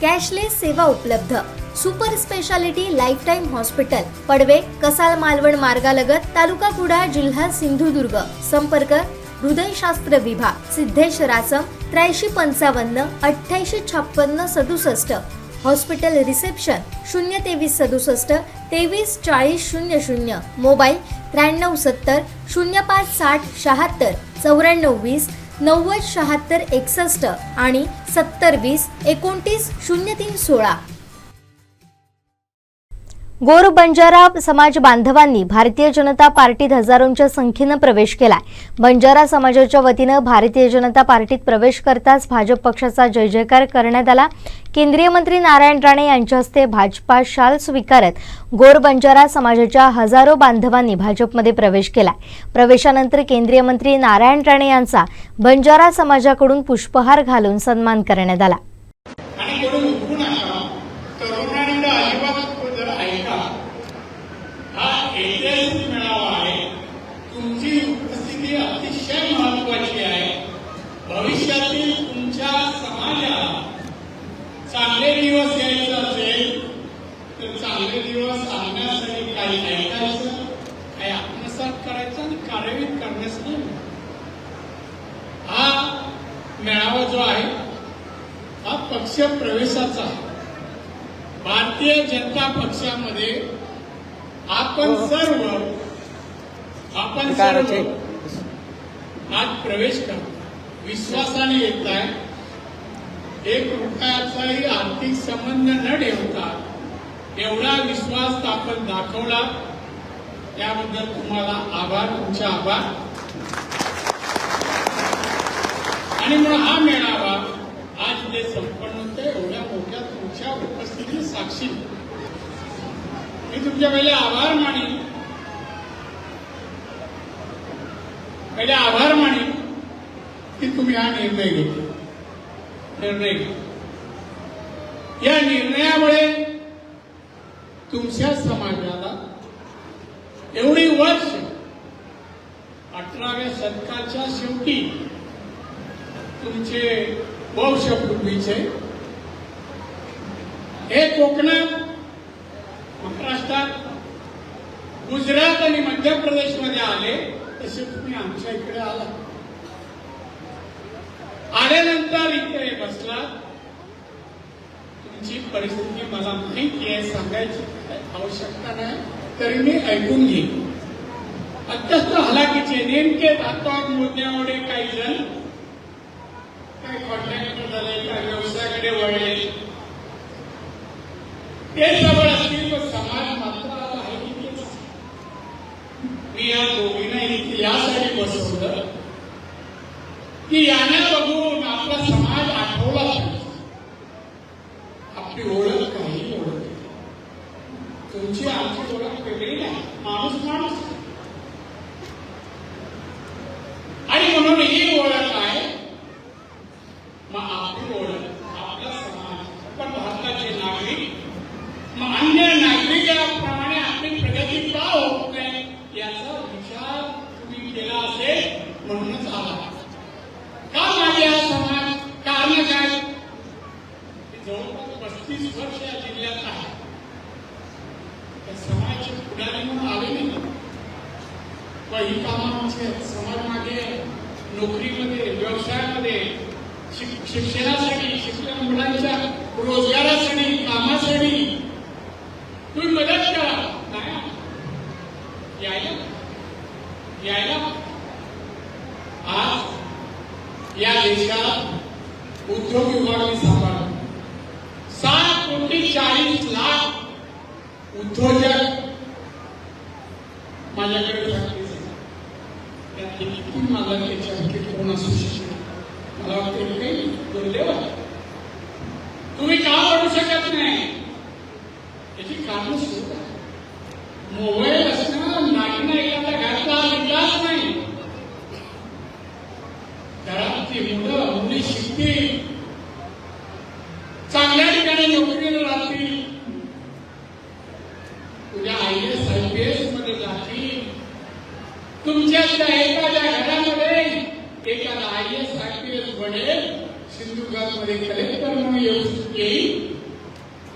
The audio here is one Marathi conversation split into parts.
cashless सेवा उपलब्ध. Super speciality lifetime hospital Padve Kasal Malvan मार्गालगत तालुका कुडाळ जिल्हा सिंधुदुर्ग. संपर्क हृदयशास्त्र विभाग सिद्धेश रासम त्र्याऐंशी पंचावन्न अठ्ठ्याऐंशी छप्पन्न सदुसष्ट. हॉस्पिटल रिसेप्शन शून्य तेवीस सदुसष्ट तेवीस चाळीस शून्य शून्य. मोबाईल त्र्याण्णव सत्तर शून्य पाच साठ शहात्तर चौऱ्याण्णव वीस नव्वद शहात्तर एकसष्ट आणि सत्तर वीस एकोणतीस शून्य तीन सोळा. गोर बंजारा समाज बांधवांनी भारतीय जनता पार्टीत हजारोंच्या संख्येनं प्रवेश केलाय. बंजारा समाजाच्या वतीनं भारतीय जनता पार्टीत प्रवेश करताच भाजप पक्षाचा जय जयकार करण्यात आला. केंद्रीय मंत्री नारायण राणे यांच्या हस्ते भाजपा शाल स्वीकारत गोर बंजारा समाजाच्या हजारो बांधवांनी भाजपमध्ये प्रवेश केलाय. प्रवेशानंतर केंद्रीय मंत्री नारायण राणे यांचा बंजारा समाजाकडून पुष्पहार घालून सन्मान करण्यात आला आणि एवढं उठू नका तरुणांना अजिबात जर ऐका हा ऐतिहासिक मेळावा आहे तुमची उपस्थिती अतिशय महत्वाची आहे. भविष्यातील तुमच्या समाजाला चांगले दिवस यायचे असेल तर चांगले दिवस आणण्यासाठी काही ऐकायचं काही आत्मसात करायचं आणि कार्यान्वित करण्यासाठी हा मेळावा जो आहे हा पक्ष प्रवेशाचा आहे. भारतीय जनता पक्षामध्ये आपण सर्व आपण सर्व आज प्रवेश करतो विश्वासाने येत आहे एक रुपयाचाही आर्थिक संबंध न ठेवता एवढा विश्वास आपण दाखवला. त्याबद्दल तुम्हाला आभार तुमचे आभार. आणि म्हणून हा मेळावा आज जे संपन्न होते एवढ्या मोठ्या तुमच्या उपस्थिती साक्षी मी तुमच्या पहिले आभार मानेन. पहिले आभार माने की तुम्ही हा निर्णय घेतला. निर्णय घेतला. या निर्णयामुळे तुमच्या समाजाला एवढी वर्ष अठराव्या शतकाच्या शेवटी तुमचे वंशपूर्वीचे हे कोकणात महाराष्ट्रात गुजरात आणि मध्य प्रदेश तसे तुम्ही आमच्या इकडे आला. आल्यानंतर इकडे बसला. तुमची परिस्थिती मला माहिती आहे सांगायची आवश्यकता नाही तरी मी ऐकून घेईन. अत्यंत हलाखीचे नेमके दाखवा मुद्द्यामुळे काही जण काही कॉन्ट्रॅक्टर झाले काही व्यवसायाकडे वळले. ते जवळ असतील तर समाज मात्र आला आहे की मी या दोघींना यासाठी बसवलं की यांना बघून आपला समाज आठवला पाहिजे आपली ओळख काही ओळख तुमची आमची ओळख वेगळी नाही माणूस माणूस आहे. आणि म्हणून ही ओळख आहे मग आपली ओळख आपला समाज पण भारताचे नागरिक मग अन्य नागरिकाप्रमाणे आपली प्रगती का होत नाही याचा विचार तुम्ही केला असेल म्हणूनच आला का माझे हा समाज कारण काय हे जवळपास पस्तीस वर्ष या जिल्ह्यात आहे. त्या समाजाचे पुढारी म्हणून आले नाही. काही कामाचे समाज मागे नोकरीमध्ये व्यवसायामध्ये शिक्षणासाठी शिक्षण मुलांच्या रोजगारासाठी कामासाठी. तुम्ही मदत करा. नाही यायला यायला आज या देशात उद्योग विभागाने सांभाळ सांभाळतो कोटी चाळीस लाख उद्योजक माझ्याकडे practice आहे. त्यातले किती मला त्याच्यापैकी कोण असू शकते मला वाटते काही दुर्दैव तुम्ही का करू शकत नाही? कारण सुद्धा मोबाईल असणं नाटणं एखादा घातला विकास नाही. घरातली मुलं मुली शिकतील आय सिंधुदुर्गामध्ये कलेक्टर म्हणून येऊ येईल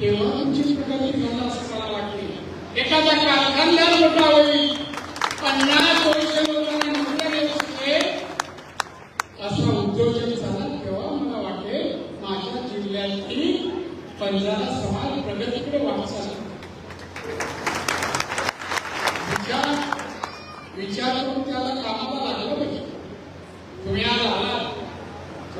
तेव्हा तुमची प्रकारची झाला असं मला वाटते एखादा कारखानदार मोठा होईल. पन्नास वर्ष लोकांना नोकऱ्या देऊ असा उद्योजक झाला तेव्हा मला वाटते माझ्या जिल्ह्यातली पंजाला समाज प्रगतीकडे वाटचाल विचार विचार करून त्याला कामाला लागलं पाहिजे तुम्ही आज आलात तुमचं स्वागत करेल भारतीय जनता पक्ष